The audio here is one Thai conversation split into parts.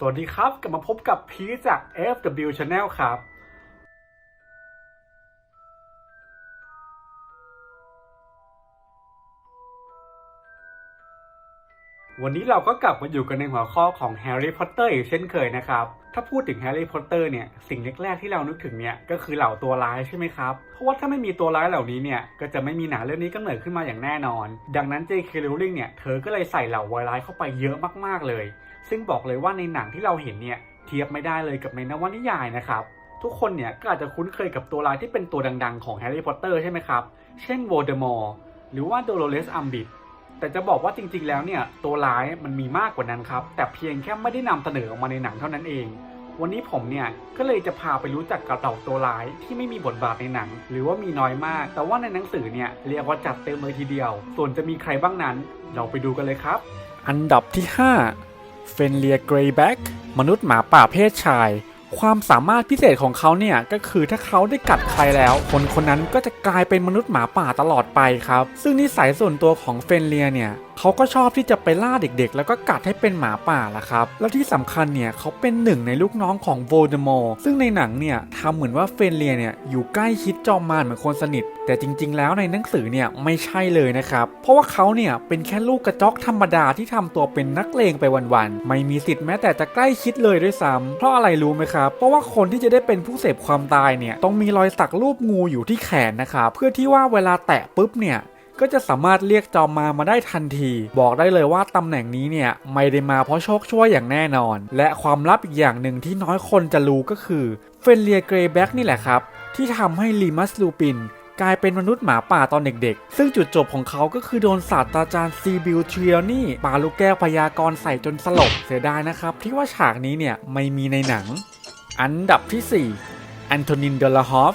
สวัสดีครับ กลับมาพบกับพีจาก FW Channel ครับ วันนี้เราก็กลับมาอยู่กันในหัวข้อของแฮร์รี่พอตเตอร์อีกเช่นเคยนะครับ ถ้าพูดถึงแฮร์รี่พอตเตอร์เนี่ยสิ่งแรกๆที่เรานึกถึงเนี่ยก็คือเหล่าตัวร้ายใช่ไหมครับ เพราะว่าถ้าไม่มีตัวร้ายเหล่านี้เนี่ยก็จะไม่มีหนังเรื่องนี้กำเนิดขึ้นมาอย่างแน่นอน ดังนั้น J.K. Rowling เนี่ยเธอก็เลยใส่เหล่าวายร้ายเข้าไปเยอะมากๆเลย ซึ่งบอกเลยว่าในหนังที่เราเห็นเนี่ยเทียบไม่ได้เลยกับในนวนิยายนะครับ ทุกคนเนี่ยก็อาจจะคุ้นเคยกับตัวร้ายที่เป็นตัวดังๆของแฮร์รี่พอตเตอร์ใช่ไหมครับ เช่นโวลเดอมอร์หรือว่าโดโลเรสอัมบิดแต่จะบอกว่าจริงๆแล้วเนี่ยตัวร้ายมันมีมากกว่านั้นครับ แต่เพียงแค่ไม่ได้นำเสนอออกมาในหนังเท่านั้นเอง วันนี้ผมเนี่ยก็เลยจะพาไปรู้จักกับเหล่าตัวร้ายที่ไม่มีบทบาทในหนัง หรือว่ามีน้อยมาก แต่ว่าในหนังสือเนี่ยเรียกว่าจัดเต็มเลยทีเดียว ส่วนจะมีใครบ้างนั้น เราไปดูกันเลยครับ อันดับที่ 5 เฟนเลียเกรย์แบ็กมนุษย์หมาป่าเพศชาย ความสามารถพิเศษของเขาเนี่ย ก็คือถ้าเขาได้กัดใครแล้ว คนคนนั้นก็จะกลายเป็นมนุษย์หมาป่าตลอดไปครับ ซึ่งนิสัยส่วนตัวของเฟนเลียเนี่ย เขาก็ชอบที่จะไปล่าเด็กๆ แล้วก็กัดให้เป็นหมาป่าล่ะครับ แล้วที่สำคัญเนี่ยเขาเป็นหนึ่งในลูกน้องของโวลเดมอร์ซึ่งในหนังเนี่ยทำเหมือนว่าเฟนเลียเนี่ยอยู่ใกล้ชิดจอมมารเหมือนคนสนิท แต่จริง ๆ แล้วในหนังสือเนี่ยไม่ใช่เลยนะครับ เพราะว่าเขาเนี่ยเป็นแค่ลูกกระจอกธรรมดาที่ทำตัวเป็นนักเลงไปวันๆ ไม่มีสิทธิ์แม้แต่จะใกล้ชิดเลยด้วยซ้ำเพราะอะไรรู้ไหมครับ เพราะว่าคนที่จะได้เป็นผู้เสพความตายเนี่ยต้องมีรอยสักรูปงูอยู่ที่แขนนะครับ เพื่อที่ว่าเวลาแตะปุ๊บเนี่ย ก็จะสามารถเรียกจอมมามาได้ทันที บอกได้เลยว่าตำแหน่งนี้เนี่ยไม่ได้มาเพราะโชคช่วยอย่างแน่นอน และความลับอีกอย่างหนึ่งที่น้อยคนจะรู้ก็คือเฟนเลียเกรย์แบ็กนี่แหละครับ ที่ทำให้ลีมัสลูปินกลายเป็นมนุษย์หมาป่าตอนเด็กๆ ซึ่งจุดจบของเขาก็คือโดนศาสตราจารย์ซีบิลเทรียนี่ปาลูกแก้วพยากรใส่จนสลบ เสียดายนะครับ ที่ว่าฉากนี้เนี่ยไม่มีในหนัง อันดับที่4แอนโทนินเดลาฮอฟ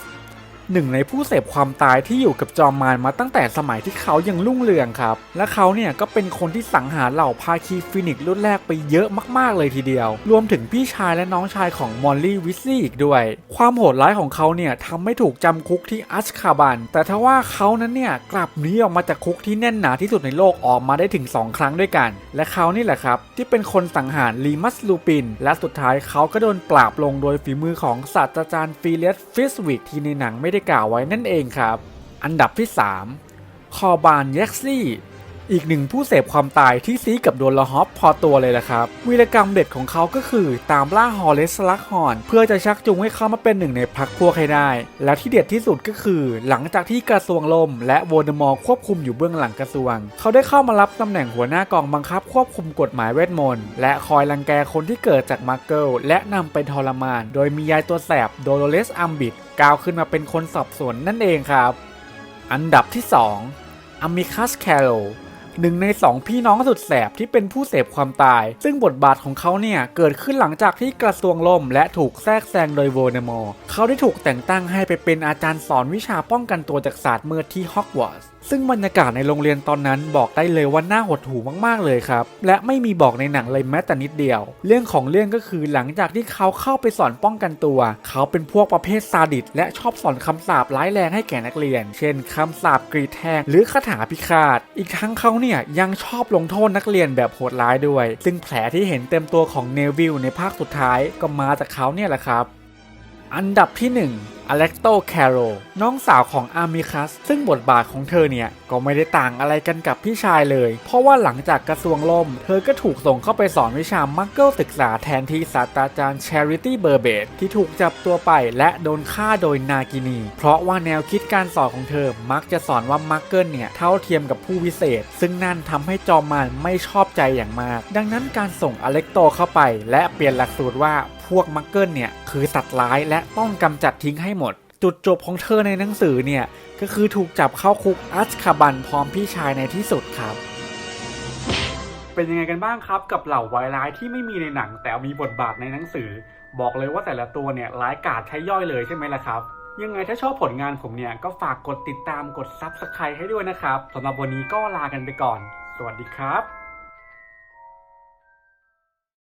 หนึ่งในผู้เสพความตายที่อยู่กับจอมมารมาตั้งแต่สมัยที่เขายังรุ่งเรืองครับ และเขาเนี่ยก็เป็นคนที่สังหารเหล่าภาคีฟินิกรุ่นแรกไปเยอะมากๆเลยทีเดียว รวมถึงพี่ชายและน้องชายของมอลลี่วิสลี่อีกด้วย ความโหดร้ายของเขาเนี่ยทำให้ถูกจำคุกที่อัชคาบัน แต่ทว่าเขานั้นเนี่ยกลับหนีออกมาจากคุกที่แน่นหนาที่สุดในโลกออกมาได้ถึง 2 ครั้งด้วยกัน และเขานี่แหละครับที่เป็นคนสังหารลีมัสลูปิน และสุดท้ายเขาก็โดนปราบลงโดยฝีมือของศาสตราจารย์ฟีเลสฟิสวิกที่ในหนังไม่ได้กล่าวไว้นั่นเองครับ อันดับที่ 3 คอบานเย็กซี่ อีกหนึ่งผู้เสพความตายที่ซีกับโดนละฮอปพอตัวเลยละครับ วีรกรรมเด็ดของเขาก็คือตามล่าฮอลเลสลักฮอน เพื่อจะชักจูงให้เขามาเป็นหนึ่งในพรรคพวกให้ได้ แล้วที่เด็ดที่สุดก็คือ หลังจากที่กระทรวงลม และโวลเดมอร์ควบคุมอยู่เบื้องหลังกระทรวง เขาได้เข้ามารับตำแหน่งหัวหน้ากองบังคับควบคุมกฎหมายเวทมนต์และคอยรังแกคนที่เกิดจากมาร์เกิลและนำไปทรมาน โดยมียายตัวแสบโดโลเรสอัมบิด ก้าวขึ้นมาเป็นคนสอบสวนนั่นเองครับ อันดับที่2 a m i c u s Carol หนึ่งในสองพี่น้องสุดแสบที่เป็นผู้เสพความตาย ซึ่งบทบาทของเขาเนี่ย เกิดขึ้นหลังจากที่กระทรวงล่ม และถูกแทรกแซงโดยโวลเดมอร์เขาได้ถูกแต่งตั้งให้ไปเป็นอาจารย์สอนวิชาป้องกันตัวจากศาสตร์มืดที่ฮอกวอตส์ ซึ่งบรรยากาศในโรงเรียนตอนนั้นบอกได้เลยว่าน่าหดหู่มากๆเลยครับ และไม่มีบอกในหนังเลยแม้แต่นิดเดียว เรื่องของเรื่องก็คือหลังจากที่เขาเข้าไปสอนป้องกันตัว เขาเป็นพวกประเภทซาดิสและชอบสอนคำสาปร้ายแรงให้แก่นักเรียน เช่นคำสาปกรีดแทงหรือคาถาพิฆาต อีกทั้งเขาเนี่ยยังชอบลงโทษนักเรียนแบบโหดร้ายด้วย ซึ่งแผลที่เห็นเต็มตัวของเนวิลในภาคสุดท้ายก็มาจากเขาเนี่ยแหละครับ อันดับที่ 1 อเล็กโตแคโรน้องสาวของอามิคัส ซึ่งบทบาทของเธอเนี่ย ก็ไม่ได้ต่างอะไรกันกับพี่ชายเลย เพราะว่าหลังจากกระทรวงล่ม เธอก็ถูกส่งเข้าไปสอนวิชามักเกิลศึกษาแทนที่ศาสตราจารย์ Charity b u r b a t ที่ถูกจับตัวไปและโดนฆ่าโดยนากินี เพราะว่าแนวคิดการสอนของเธอมักจะสอนว่ามักเกิลเนี่ย เท่าเทียมกับผู้วิเศษ ซึ่งนั่นทำให้จอมมารไม่ชอบใจอย่างมาก ดังนั้นการส่งอเล็กโตเข้าไป และเปลี่ยนหลักสูตรว่า วกมักเกิลเนี่ยคือสัตว์ร้ายและต้องกำจัดทิ้งให้หมด จุดจบของเธอในหนังสือเนี่ยก็คือถูกจับเข้าคุกอัชคาบันพร้อมพี่ชายในที่สุดครับเป็นยังไงกันบ้างครับกับเหล่าวายร้ายที่ไม่มีในหนัง แต่มีบทบาทในหนังสือ บอกเลยว่าแต่ละตัวเนี่ยร้ายกาจใช้ย่อยเลยใช่ไหมล่ะครับ ยังไงถ้าชอบผลงานผมเนี่ยก็ฝากกดติดตามกด Subscribe ให้ด้วยนะครับสำหรับวันนี้ก็ลากันไปก่อน สวัสดีครับ